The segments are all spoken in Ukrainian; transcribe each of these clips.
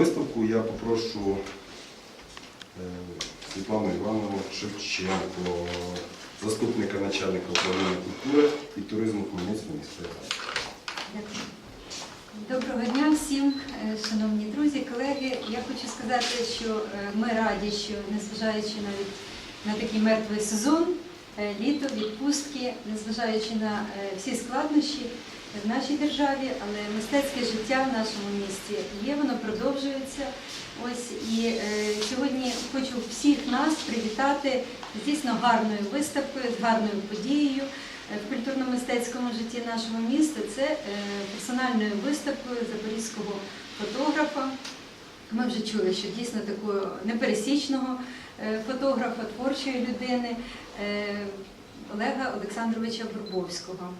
Виставку я попрошу е, Світлану Івановну Шевченко, заступника начальника управління культури і туризму Хмельницької міської ради. Доброго дня всім, е, шановні друзі, колеги. Я хочу сказати, що е, ми раді, що незважаючи навіть на такий мертвий сезон, літо, відпустки, незважаючи на всі складнощі в нашій державі, але мистецьке життя в нашому місті є, воно продовжується. Ось і е, сьогодні хочу всіх нас привітати з дійсно гарною виставкою, з гарною подією е, в культурно-мистецькому житті нашого міста. Це е, персональною виставкою запорізького фотографа. Ми вже чули, що дійсно такого непересічного е, фотографа, творчої людини е, Олега Олександровича Бурбовського.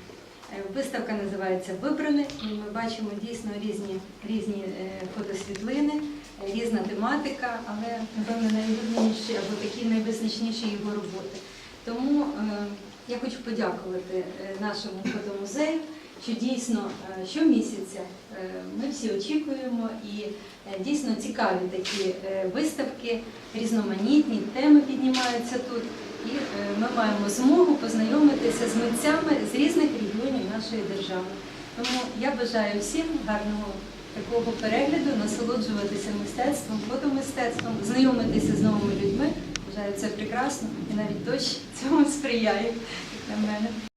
Е, Виставка називається Вибране, і ми бачимо дійсно різні, різні е, фотосвітлини, різна тематика, але напевно найулюбленіші або такі найвизначніші його роботи. Тому е, я хочу подякувати нашому фотомузею, що дійсно щомісяця ми всі очікуємо і дійсно цікаві такі виставки, різноманітні теми піднімаються тут. Ми маємо змогу познайомитися з митцями з різних регіонів нашої держави. Тому я бажаю всім гарного такого перегляду, насолоджуватися мистецтвом, фотомистецтвом, знайомитися з новими людьми. Вважаю це прекрасно і навіть дощ цьому сприяє, як на мене.